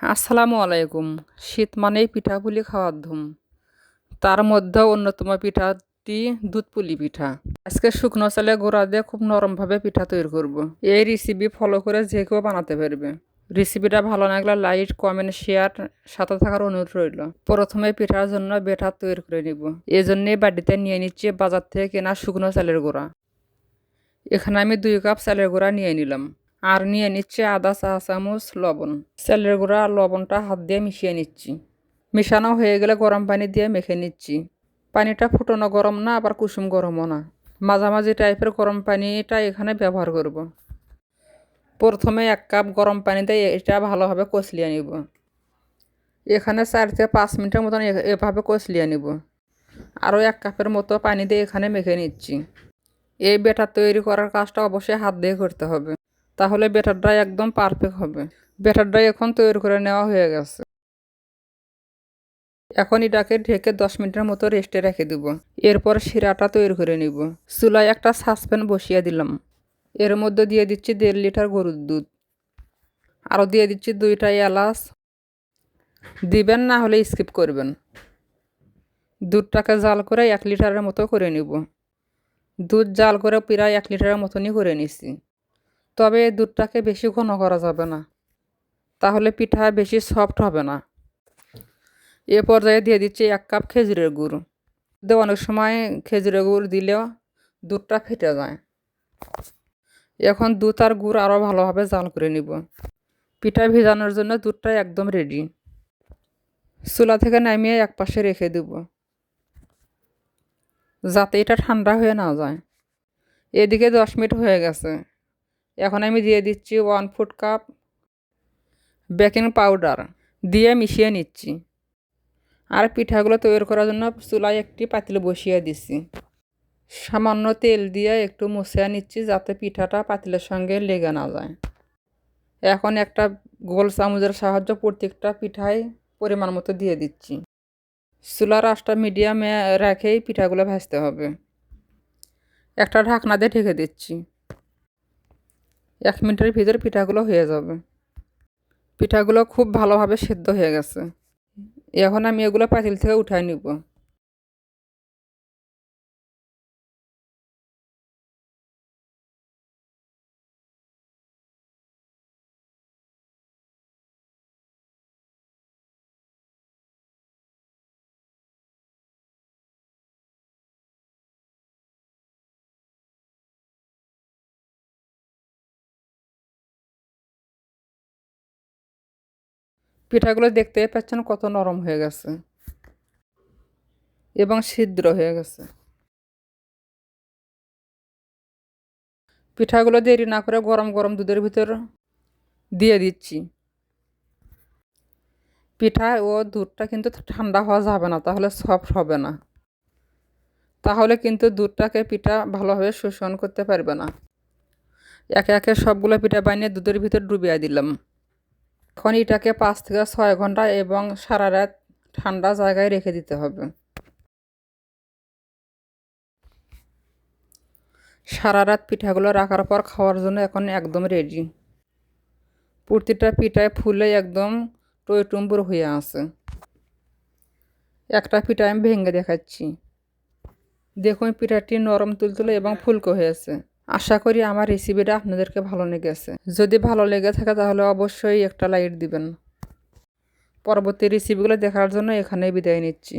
আসসালামু আলাইকুম। শীত মানেই পিঠাপুলি খাওয়ার ধুম। তার মধ্যে অন্যতম পিঠাটি দুধ পুলি পিঠা। আজকে শুকনো চালে গোড়া দিয়ে খুব নরমভাবে পিঠা তৈরি করব। এই রেসিপি ফলো করে যে কেউ বানাতে পারবে। রেসিপিটা ভালো লাগলে লাইক কমেন্ট শেয়ার সাথে থাকার অনুরোধ রইল। প্রথমে পিঠার জন্য বেটার তৈরি করে নিব। এই জন্যে বাড়িতে নিয়ে নিচ্ছি বাজার থেকে কেনা শুকনো চালের গোড়া। এখানে আমি দুই কাপ চালের গুঁড়া নিয়ে নিলাম। আর নিয়ে নিচ্ছে আদা চা চামচ লবণ। চালের গুঁড়া লবণটা হাত দিয়ে মিশিয়ে নিচ্ছি। মিশানো হয়ে গেলে গরম পানি দিয়ে মেখে নিচ্ছি। পানিটা ফুটানো গরম না, আবার কুসুম গরমও না। মাঝামাঝি টাইপের গরম পানিটা এখানে ব্যবহার করব। প্রথমে এক কাপ গরম পানি দিয়ে এটা ভালোভাবে কষলিয়ে নিব। এখানে চার থেকে পাঁচ মিনিটের মতন এভাবে কষলিয়ে নিব। আরও এক কাপের মতো পানি দিয়ে এখানে মেখে নিচ্ছি। এই বেটার তৈরি করার কাজটা অবশ্যই হাত দিয়ে করতে হবে। তাহলে বেটারটা একদম পারফেক্ট হবে। বেটারটা এখন তৈরি করে নেওয়া হয়ে গেছে। এখন এটাকে ঢেকে দশ মিনিটের মতো রেস্টে রেখে দিব। এরপর শিরাটা তৈরি করে নিব। চুলায় একটা সাসপ্যান বসিয়ে দিলাম। এর মধ্যে দিয়ে দিচ্ছি দেড় লিটার গরুর দুধ। আরও দিয়ে দিচ্ছি দুইটা এলাচ। দিবেন না হলে স্কিপ করবেন। দুধটাকে জাল করে এক লিটারের মতো করে নিব। দুধ জাল করে প্রায় এক লিটারের মতনই করে নিছি। তবে দুধটাকে বেশি ঘন করা যাবে না। তাহলে পিঠা বেশি সফট হবে না। এ পর্যায়ে দিয়ে দিচ্ছি এক কাপ খেজুরের গুড়। দে অনেক সময় খেজুরের গুড় দিলেও দুধটা ফেটে যায়। এখন দুধ আর গুড় আরও ভালোভাবে জাল করে নিব। পিঠা ভেজানোর জন্য দুধটা একদম রেডি চুলা থেকে নামিয়ে এক পাশে রেখে দেব। যাতে এটা ঠান্ডা হয়ে না যায়। এদিকে দশ মিনিট হয়ে গেছে। এখন আমি দিয়ে দিচ্ছি one fourth cup baking powder দিয়ে মিশিয়ে নিচ্ছি। আর পিঠাগুলো তৈরি করার জন্য চুলায় একটি পাতিল বসিয়ে দিচ্ছি। সামান্য তেল দিয়ে একটু মুছিয়ে নিচ্ছি যাতে পিঠাটা পাতিলের সঙ্গে লেগে না যায়। এখন একটা গোল চামচের সাহায্য প্রত্যেকটা পিঠায় পরিমাণ মতো দিয়ে দিচ্ছি। চুলার আঁচটা মিডিয়ামে রেখেই পিঠাগুলো ভাজতে হবে। একটা ঢাকনা দিয়ে ঢেকে দিচ্ছি। এক মিনিটের ভিতরে পিঠাগুলো হয়ে যাবে। পিঠাগুলো খুব ভালোভাবে সেদ্ধ হয়ে গেছে। এখন আমি এগুলো পাতিল থেকে উঠাই নিব। পিঠাগুলো দেখতে পাচ্ছেন কত নরম হয়ে গেছে এবং ছিদ্র হয়ে গেছে। পিঠাগুলো দেরি না করে গরম গরম দুধের ভিতর দিয়ে দিচ্ছি। পিঠা ও দুধটা কিন্তু ঠান্ডা হওয়া যাবে না, তাহলে সফট হবে না। তাহলে কিন্তু দুধটাকে পিঠা ভালোভাবে শোষণ করতে পারবে না। একে একে সবগুলো পিঠা বানিয়ে দুধের ভিতর ডুবিয়ে দিলাম। এখন এটাকে পাঁচ থেকে ছয় ঘণ্টা এবং সারা রাত ঠান্ডা জায়গায় রেখে দিতে হবে। সারা রাত পিঠাগুলো রাখার পর খাওয়ার জন্য এখন একদম রেডি প্রতিটা পিঠায় ফুলে একদম টইটুম্বুর হয়ে আছে। একটা পিঠা আমি ভেঙে দেখাচ্ছি। দেখুন পিঠাটি নরম তুলতুলে এবং ফুলকো হয়েছে। আশা করি আমার রেসিপিটা আপনাদেরকে ভালো লেগেছে। যদি ভালো লেগে থাকে তাহলে অবশ্যই একটা লাইট দিবেন। পরবর্তী রেসিপিগুলো দেখার জন্য এখানেই বিদায় নিচ্ছি।